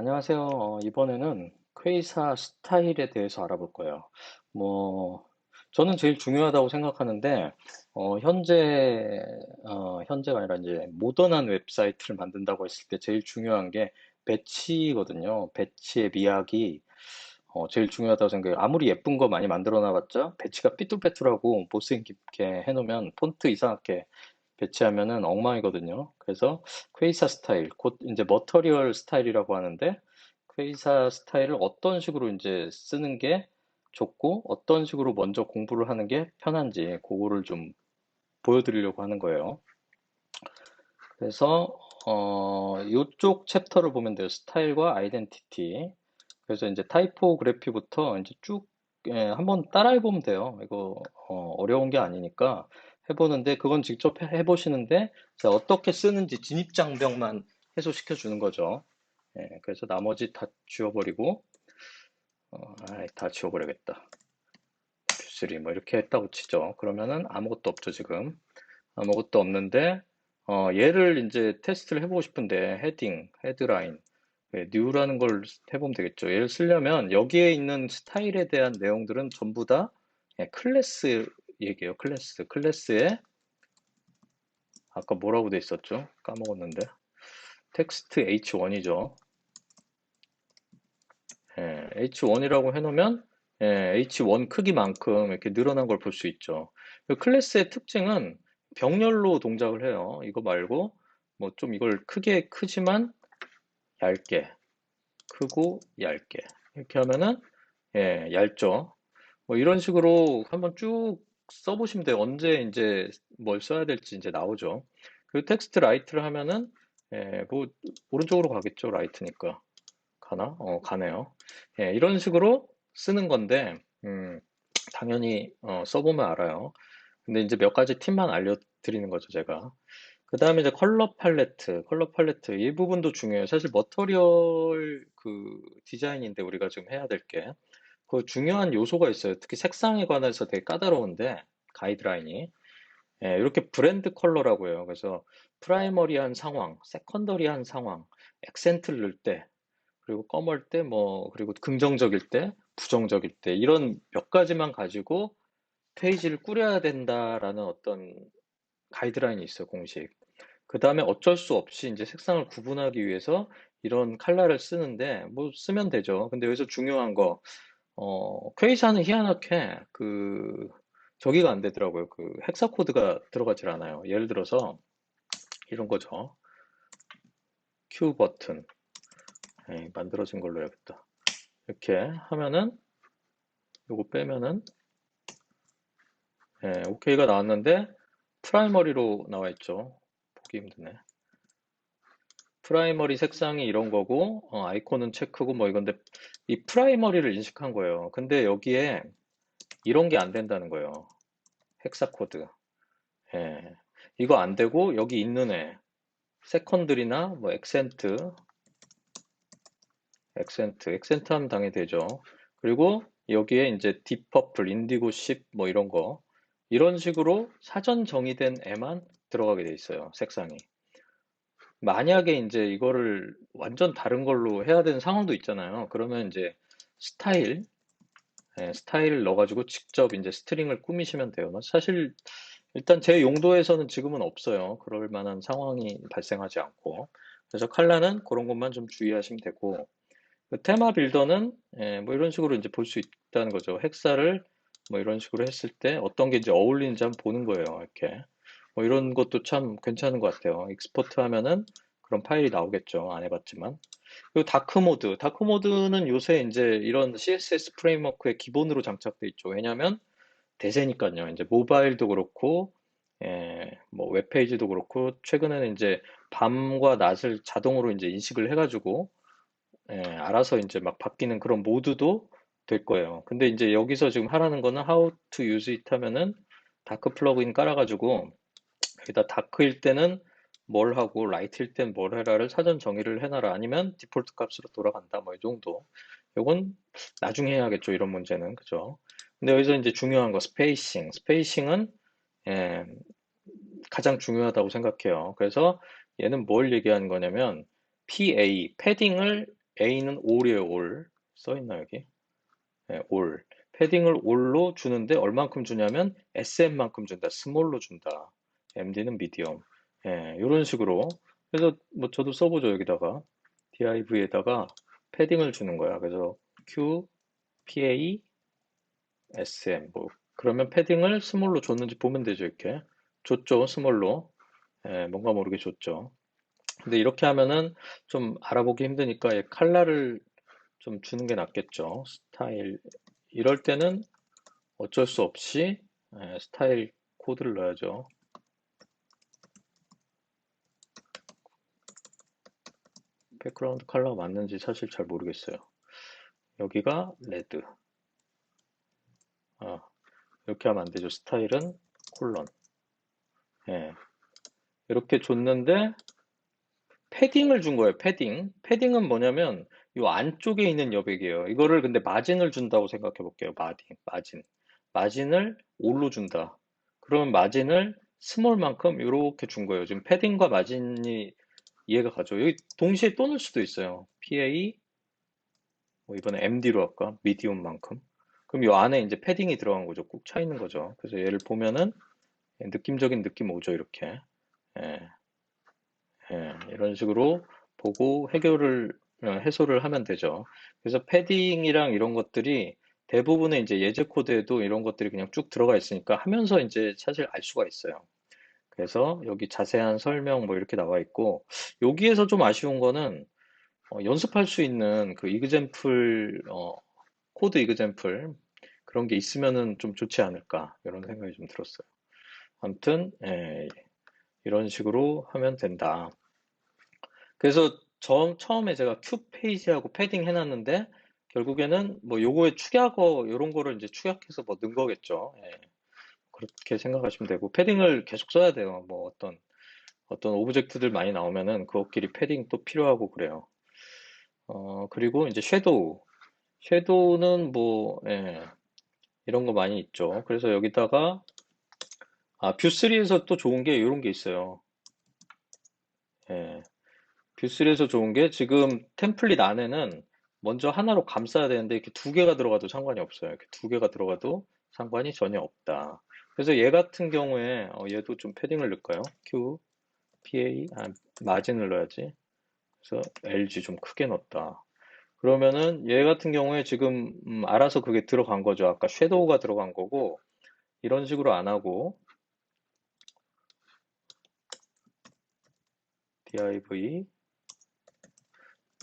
안녕하세요. 어, 이번에는 퀘이사 스타일에 대해서 알아볼 거예요. 뭐, 저는 제일 중요하다고 생각하는데, 어, 현재, 어, 현재가 아니라 이제 모던한 웹사이트를 만든다고 했을 때 제일 중요한 게 배치거든요. 배치의 미학이 어, 제일 중요하다고 생각해요. 아무리 예쁜 거 많이 만들어 놔봤자 배치가 삐뚤빼뚤하고 못생기게 해놓으면 폰트 이상하게 배치하면은 엉망이거든요. 그래서 퀘이사 스타일, 곧 이제 머터리얼 스타일이라고 하는데 퀘이사 스타일을 어떤 식으로 이제 쓰는 게 좋고 어떤 식으로 먼저 공부를 하는 게 편한지 그거를 좀 보여드리려고 하는 거예요. 그래서 어, 이쪽 챕터를 보면 돼요. 스타일과 아이덴티티. 그래서 이제 타이포그래피부터 이제 쭉 예, 한번 따라해 보면 돼요. 이거 어, 어려운 게 아니니까 해보는데 그건 직접 해- 해보시는데 자, 어떻게 쓰는지 진입장벽만 해소시켜 주는 거죠. 예, 그래서 나머지 다 지워버리고 어, 아이, 다 지워버려야겠다. 뷰3 뭐 이렇게 했다고 치죠. 그러면은 아무것도 없죠 지금. 아무것도 없는데 어, 얘를 이제 테스트를 해보고 싶은데 헤딩, 헤드라인, 네, 뉴라는 걸 해보면 되겠죠. 얘를 쓰려면 여기에 있는 스타일에 대한 내용들은 전부 다 예, 클래스 얘기예요. 클래스. 클래스에 아까 뭐라고 돼 있었죠? 까먹었는데. 텍스트 H1이죠. 예, H1이라고 해놓으면 예, H1 크기만큼 이렇게 늘어난 걸 볼 수 있죠. 그 클래스의 특징은 병렬로 동작을 해요. 이거 말고 뭐 좀 이걸 크게 크지만 얇게 크고 얇게 이렇게 하면은 예, 얇죠. 뭐 이런 식으로 한번 쭉 써보시면 돼요. 언제 이제 뭘 써야 될지 이제 나오죠. 그리고 텍스트 라이트를 하면은 예, 뭐 오른쪽으로 가겠죠. 라이트니까 가나? 어, 가네요. 예, 이런 식으로 쓰는 건데 음, 당연히 어, 써보면 알아요. 근데 이제 몇 가지 팁만 알려드리는 거죠, 제가. 그 다음에 이제 컬러 팔레트, 컬러 팔레트 이 부분도 중요해요. 사실 머터리얼 그 디자인인데 우리가 지금 해야 될 게 그 중요한 요소가 있어요. 특히 색상에 관해서 되게 까다로운데 가이드라인이 예, 이렇게 브랜드 컬러라고 해요. 그래서 프라이머리한 상황, 세컨더리한 상황, 액센트를 넣을 때 그리고 검을 때 뭐 그리고 긍정적일 때, 부정적일 때 이런 몇 가지만 가지고 페이지를 꾸려야 된다라는 어떤 가이드라인이 있어요, 공식. 그 다음에 어쩔 수 없이 이제 색상을 구분하기 위해서 이런 컬러를 쓰는데 뭐 쓰면 되죠. 근데 여기서 중요한 거, 어, 퀘이사는 희한하게 그 저기가 안 되더라고요. 그 헥사 코드가 들어가질 않아요. 예를 들어서 이런 거죠. Q 버튼. 에이, 만들어진 걸로 해야겠다. 이렇게 하면은 요거 빼면은 예, OK가 나왔는데 프라이머리로 나와 있죠. 보기 힘드네. 프라이머리 색상이 이런 거고 어, 아이콘은 체크고 뭐 이건데 이 프라이머리를 인식한 거예요. 근데 여기에 이런 게 안 된다는 거예요. 헥사 코드. 예. 이거 안 되고 여기 있는 애 세컨들이나 뭐 액센트 액센트 액센트 하면 당연히 되죠. 그리고 여기에 이제 딥퍼플, 인디고 10 뭐 이런 거 이런 식으로 사전 정의된 애만 들어가게 돼 있어요. 색상이. 만약에 이제 이거를 완전 다른 걸로 해야 되는 상황도 있잖아요. 그러면 이제 스타일, 예, 스타일을 넣어 가지고 직접 이제 스트링을 꾸미시면 돼요. 사실 일단 제 용도에서는 지금은 없어요. 그럴 만한 상황이 발생하지 않고. 그래서 컬러는 그런 것만 좀 주의하시면 되고, 그 테마 빌더는 예, 뭐 이런 식으로 이제 볼 수 있다는 거죠. 헥사를 뭐 이런 식으로 했을 때 어떤 게 이제 어울리는지 한번 보는 거예요. 이렇게. 뭐 이런 것도 참 괜찮은 것 같아요. 익스포트 하면은 그런 파일이 나오겠죠. 안 해봤지만. 그리고 다크 모드. 다크 모드는 요새 이제 이런 CSS 프레임워크의 기본으로 장착돼 있죠. 왜냐하면 대세니까요. 이제 모바일도 그렇고, 예, 뭐 웹페이지도 그렇고, 최근에는 이제 밤과 낮을 자동으로 이제 인식을 해가지고, 예, 알아서 이제 막 바뀌는 그런 모드도 될 거예요. 근데 이제 여기서 지금 하라는 거는 how to use it 하면은 다크 플러그인 깔아가지고, 여기다 다크일 때는 뭘 하고 라이트일 땐 뭘 해라를 사전 정의를 해놔라. 아니면 디폴트 값으로 돌아간다. 뭐 이 정도. 요건 나중에 해야겠죠. 이런 문제는. 그죠? 근데 여기서 이제 중요한 거 스페이싱. 스페이싱은 예, 가장 중요하다고 생각해요. 그래서 얘는 뭘 얘기하는 거냐면 PA, 패딩을 A는 all이에요, all. 써있나, 여기? 네, all. 패딩을 all로 주는데 얼만큼 주냐면 SM만큼 준다. 스몰로 준다. MD는 미디엄. 예, 이런 식으로. 그래서 뭐 저도 써보죠, 여기다가. div에다가 패딩을 주는 거야. 그래서 Q, PA, SM. 뭐, 그러면 패딩을 스몰로 줬는지 보면 되죠, 이렇게. 줬죠, 스몰로. 예, 뭔가 모르게 줬죠. 근데 이렇게 하면은 좀 알아보기 힘드니까 이 칼라를 좀 주는 게 낫겠죠. 스타일. 이럴 때는 어쩔 수 없이 예, 스타일 코드를 넣어야죠. 백그라운드 컬러가 맞는지 사실 잘 모르겠어요. 여기가 레드. 아, 이렇게 하면 안 되죠. 스타일은 콜론. 예. 이렇게 줬는데 패딩을 준 거예요. 패딩. 패딩은 뭐냐면 이 안쪽에 있는 여백이에요. 이거를 근데 마진을 준다고 생각해 볼게요. 마진. 마진. 마진을 올로 준다. 그러면 마진을 스몰만큼 이렇게 준 거예요. 지금 패딩과 마진이 이해가 가죠. 여기 동시에 또 넣을 수도 있어요. PA, 뭐 이번에 MD로 할까? 미디움만큼. 그럼 이 안에 이제 패딩이 들어간 거죠. 꾹 차 있는 거죠. 그래서 얘를 보면은 느낌적인 느낌 오죠. 이렇게. 예. 예, 이런 식으로 보고 해결을 어, 해소를 하면 되죠. 그래서 패딩이랑 이런 것들이 대부분의 이제 예제 코드에도 이런 것들이 그냥 쭉 들어가 있으니까 하면서 이제 사실 알 수가 있어요. 그래서 여기 자세한 설명 뭐 이렇게 나와 있고 여기에서 좀 아쉬운 거는 어, 연습할 수 있는 그 이그젠플 어, 코드 이그젠플 그런 게 있으면은 좀 좋지 않을까 이런 생각이 좀 들었어요. 아무튼 예, 이런 식으로 하면 된다. 그래서 저, 처음에 제가 큐 페이지하고 패딩 해놨는데 결국에는 뭐 요거에 축약어 이런 거를 이제 축약해서 뭐 넣은 거겠죠. 예. 그렇게 생각하시면 되고 패딩을 계속 써야 돼요. 뭐 어떤 어떤 오브젝트들 많이 나오면은 그것끼리 패딩 또 필요하고 그래요. 어 그리고 이제 섀도우 섀도우는 뭐 예, 이런 거 많이 있죠. 그래서 여기다가 아 뷰3에서 또 좋은 게 이런 게 있어요. 예. 뷰3에서 좋은 게 지금 템플릿 안에는 먼저 하나로 감싸야 되는데 이렇게 두 개가 들어가도 상관이 없어요. 이렇게 두 개가 들어가도 상관이 전혀 없다. 그래서 얘 같은 경우에 어, 얘도 좀 패딩을 넣을까요? Q, PA, 아, 마진을 넣어야지. 그래서 LG 좀 크게 넣었다. 그러면은 얘 같은 경우에 지금 음, 알아서 그게 들어간 거죠. 아까 섀도우가 들어간 거고 이런 식으로 안 하고 div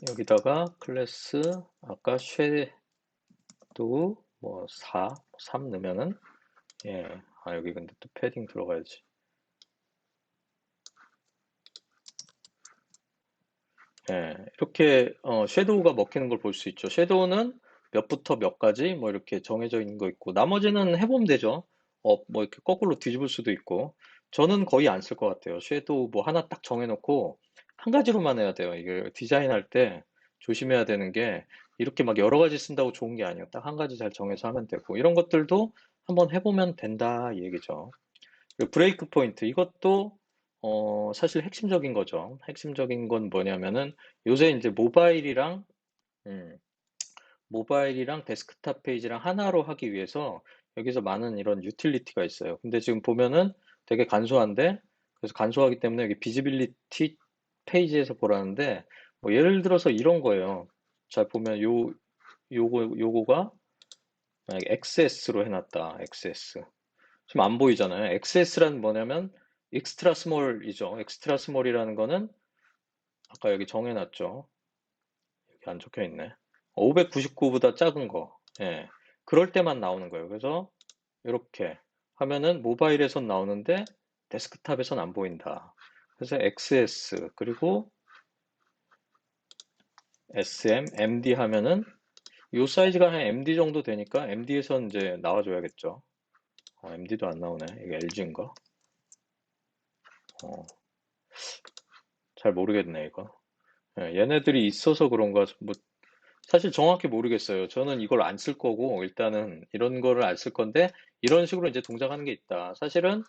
여기다가 클래스 아까 섀도우 뭐 4, 3 넣으면은 예, 아 여기 근데 또 패딩 들어가야지. 예, 이렇게 어, 섀도우가 먹히는 걸 볼 수 있죠. 섀도우는 몇부터 몇까지 뭐 이렇게 정해져 있는 거 있고 나머지는 해보면 되죠. 어, 뭐 이렇게 거꾸로 뒤집을 수도 있고 저는 거의 안 쓸 것 같아요. 섀도우 뭐 하나 딱 정해놓고 한 가지로만 해야 돼요. 이게 디자인할 때 조심해야 되는 게 이렇게 막 여러 가지 쓴다고 좋은 게 아니에요. 딱 한 가지 잘 정해서 하면 되고 이런 것들도 한번 해보면 된다 이 얘기죠. 브레이크 포인트 이것도 어, 사실 핵심적인 거죠. 핵심적인 건 뭐냐면은 요새 이제 모바일이랑 음, 모바일이랑 데스크탑 페이지랑 하나로 하기 위해서 여기서 많은 이런 유틸리티가 있어요. 근데 지금 보면은 되게 간소한데 그래서 간소하기 때문에 여기 비지빌리티 페이지에서 보라는데 뭐 예를 들어서 이런 거예요. 잘 보면 요 요거 요거가 만약에 XS로 해놨다. XS. 지금 안 보이잖아요. XS란 뭐냐면 엑스트라 스몰이죠. 엑스트라 스몰이라는 거는 아까 여기 정해놨죠. 여기 안 적혀 있네. 599보다 작은 거. 예. 그럴 때만 나오는 거예요. 그래서 이렇게 하면은 모바일에선 나오는데 데스크탑에선 안 보인다. 그래서 XS 그리고 SM, MD 하면은 이 사이즈가 한 MD 정도 되니까 MD에선 이제 나와줘야겠죠. 어, MD도 안 나오네. 이게 LG인가? 어, 잘 모르겠네, 이거. 예, 얘네들이 있어서 그런가, 뭐, 사실 정확히 모르겠어요. 저는 이걸 안 쓸 거고, 일단은 이런 거를 안 쓸 건데, 이런 식으로 이제 동작하는 게 있다. 사실은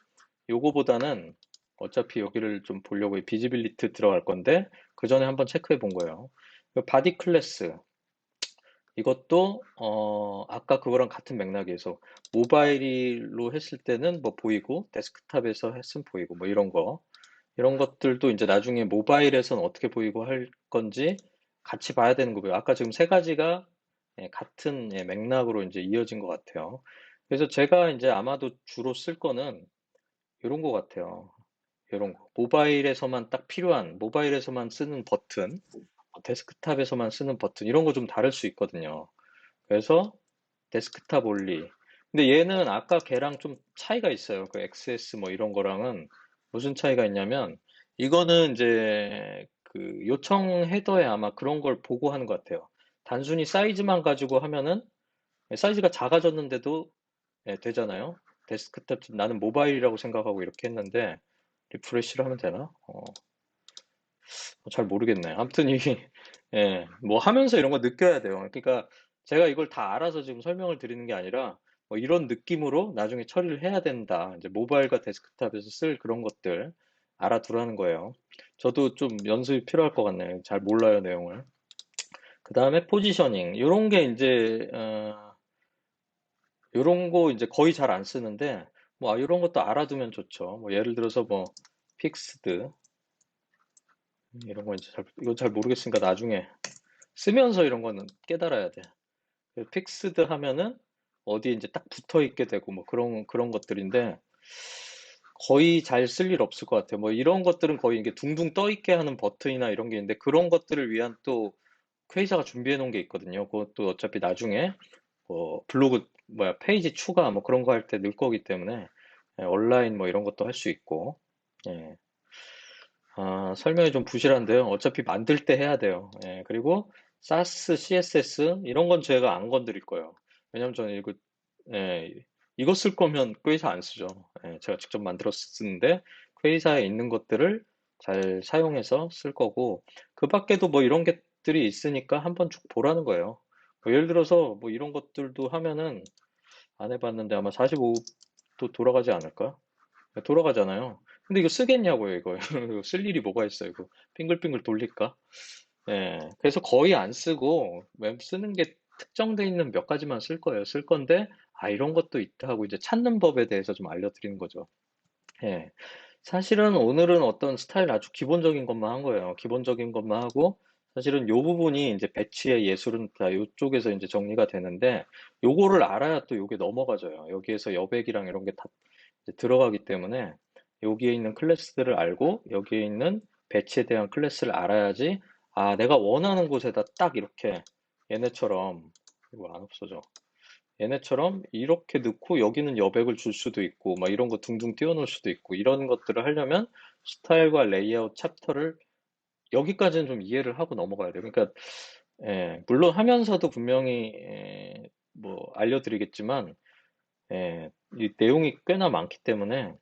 요거보다는 어차피 여기를 좀 보려고 비지빌리티 들어갈 건데, 그 전에 한번 체크해 본 거예요. 바디 클래스 이것도 어, 아까 그거랑 같은 맥락에서 모바일로 했을 때는 뭐 보이고 데스크탑에서 했으면 보이고 뭐 이런 거 이런 것들도 이제 나중에 모바일에서는 어떻게 보이고 할 건지 같이 봐야 되는 거고요. 아까 지금 세 가지가 예, 같은 예, 맥락으로 이제 이어진 것 같아요. 그래서 제가 이제 아마도 주로 쓸 거는 이런 것 같아요. 이런 거. 모바일에서만 딱 필요한, 모바일에서만 쓰는 버튼, 데스크탑에서만 쓰는 버튼, 이런 거 좀 다를 수 있거든요. 그래서 데스크탑 올리. 근데 얘는 아까 걔랑 좀 차이가 있어요. 그 XS 뭐 이런 거랑은 무슨 차이가 있냐면 이거는 이제 그 요청 헤더에 아마 그런 걸 보고 하는 것 같아요. 단순히 사이즈만 가지고 하면은 사이즈가 작아졌는데도 예, 되잖아요. 데스크탑 나는 모바일이라고 생각하고 이렇게 했는데 리프레시를 하면 되나? 어, 잘 모르겠네. 아무튼 이게 예, 뭐 하면서 이런 거 느껴야 돼요. 그러니까 제가 이걸 다 알아서 지금 설명을 드리는 게 아니라 뭐 이런 느낌으로 나중에 처리를 해야 된다. 이제 모바일과 데스크탑에서 쓸 그런 것들 알아두라는 거예요. 저도 좀 연습이 필요할 것 같네요. 잘 몰라요, 내용을. 그 다음에 포지셔닝. 이런 게 이제, 어, 이런 거 이제 거의 잘 안 쓰는데, 뭐, 아, 이런 것도 알아두면 좋죠. 뭐, 예를 들어서 뭐, 픽스드. 이런 거 이제 잘, 이거 잘 모르겠으니까 나중에 쓰면서 이런 거는 깨달아야 돼. 픽스드 하면은 어디에 이제 딱 붙어 있게 되고 뭐 그런, 그런 것들인데, 거의 잘 쓸 일 없을 것 같아요. 뭐 이런 것들은 거의 이게 둥둥 떠 있게 하는 버튼이나 이런 게 있는데 그런 것들을 위한 또 회의자가 준비해 놓은 게 있거든요. 그것도 어차피 나중에 뭐 블로그 뭐야 페이지 추가 뭐 그런 거 할 때 넣을 거기 때문에 예, 온라인 뭐 이런 것도 할 수 있고 예. 아, 설명이 좀 부실한데요. 어차피 만들 때 해야 돼요. 예, 그리고 사스, CSS 이런 건 제가 안 건드릴 거예요. 왜냐면 저는 이거 예, 이거 쓸 거면 퀘이사 안 쓰죠. 예, 제가 직접 만들어 쓰는데 퀘이사에 있는 것들을 잘 사용해서 쓸 거고 그 밖에도 뭐 이런 것들이 있으니까 한번 쭉 보라는 거예요. 뭐 예를 들어서 뭐 이런 것들도 하면은 안 해봤는데 아마 45도 돌아가지 않을까? 네, 돌아가잖아요. 근데 이거 쓰겠냐고요, 이거. 쓸 일이 뭐가 있어요, 이거. 빙글빙글 돌릴까? 예, 그래서 거의 안 쓰고, 웹 쓰는 게 특정돼 있는 몇 가지만 쓸 거예요. 쓸 건데, 아, 이런 것도 있다 하고 이제 찾는 법에 대해서 좀 알려드리는 거죠. 예. 사실은 오늘은 어떤 스타일 아주 기본적인 것만 한 거예요. 기본적인 것만 하고, 사실은 요 부분이 이제 배치의 예술은 다 요쪽에서 이제 정리가 되는데, 요거를 알아야 또 요게 넘어가져요. 여기에서 여백이랑 이런 게 다 들어가기 때문에, 여기에 있는 클래스들을 알고, 여기에 있는 배치에 대한 클래스를 알아야지, 아, 내가 원하는 곳에다 딱 이렇게 얘네처럼, 이거 안 없어져. 얘네처럼 이렇게 넣고 여기는 여백을 줄 수도 있고 막 이런 거 둥둥 띄워놓을 수도 있고 이런 것들을 하려면 스타일과 레이아웃 챕터를 여기까지는 좀 이해를 하고 넘어가야 돼요. 그러니까 예, 물론 하면서도 분명히 예, 뭐 알려드리겠지만 예, 이 내용이 꽤나 많기 때문에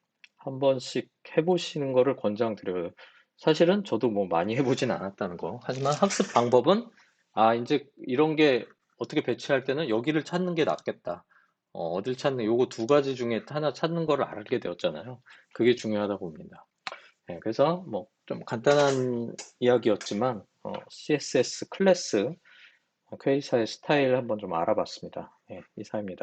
한 번씩 해보시는 거를 권장드려요. 사실은 저도 뭐 많이 해보진 않았다는 거. 하지만 학습 방법은 아 이제 이런 게 어떻게 배치할 때는 여기를 찾는 게 낫겠다. 어, 어딜 찾는, 요거 두 가지 중에 하나 찾는 거를 알게 되었잖아요. 그게 중요하다고 봅니다. 네, 그래서 뭐 좀 간단한 이야기였지만, 어, CSS 클래스, 퀘이사의 스타일 한번 좀 알아봤습니다. 네, 이사입니다.